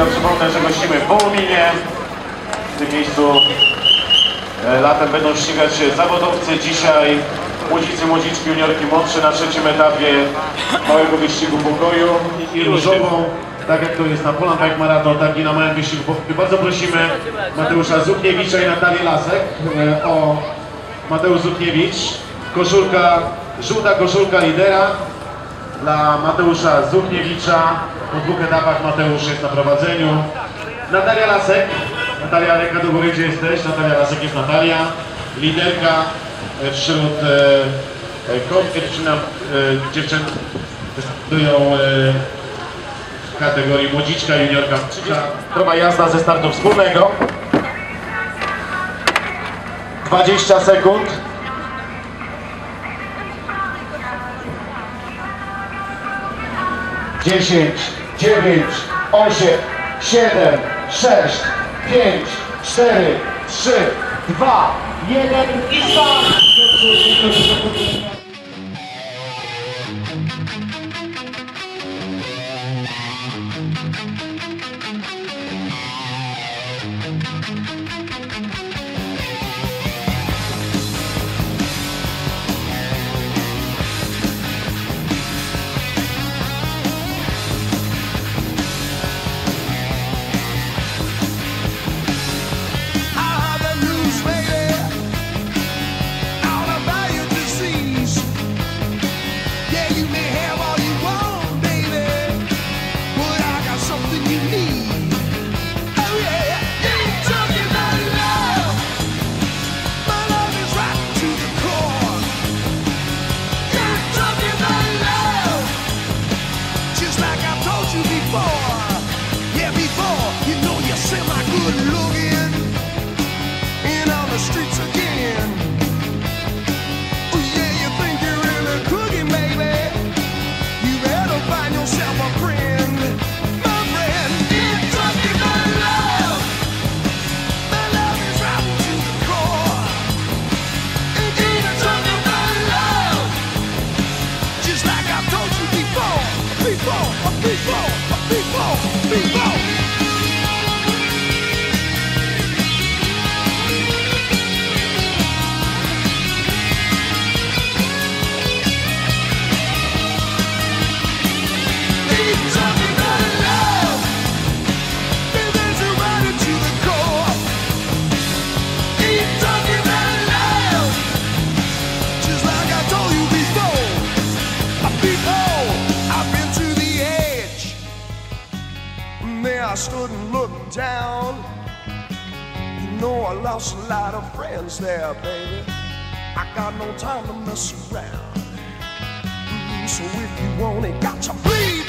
ja przypomnę, że gościmy w Wołominie. W tym miejscu e, latem będą ścigać się zawodowcy. Dzisiaj młodzicy, młodziczki, juniorki młodsze na trzecim etapie małego wyścigu pokoju i różową. Tak jak to jest na Poland Bike Marathon, tak i na małym wyścigu. Bardzo prosimy Mateusza Zukniewicza i Natalię Lasek e, o Mateusz Zukniewicz. Koszulka, żółta koszulka lidera dla Mateusza Zukniewicza. Po dwóch etapach Mateusz jest na prowadzeniu. Natalia Lasek. Natalia, ręka do góry, gdzie jesteś? Natalia Lasek jest Natalia. Liderka e, wśród e, e, kobiet, e, dziewczyn występują e, w kategorii młodziczka, juniorka. Próba jazda ze startu wspólnego. 20 sekund. Dziesięć, dziewięć, osiem, siedem, sześć, pięć, cztery, trzy, dwa, jeden i start! people, a people, people. Stood and looked down. You know I lost a lot of friends there, baby. I got no time to mess around. Mm, so if you want it, got to play.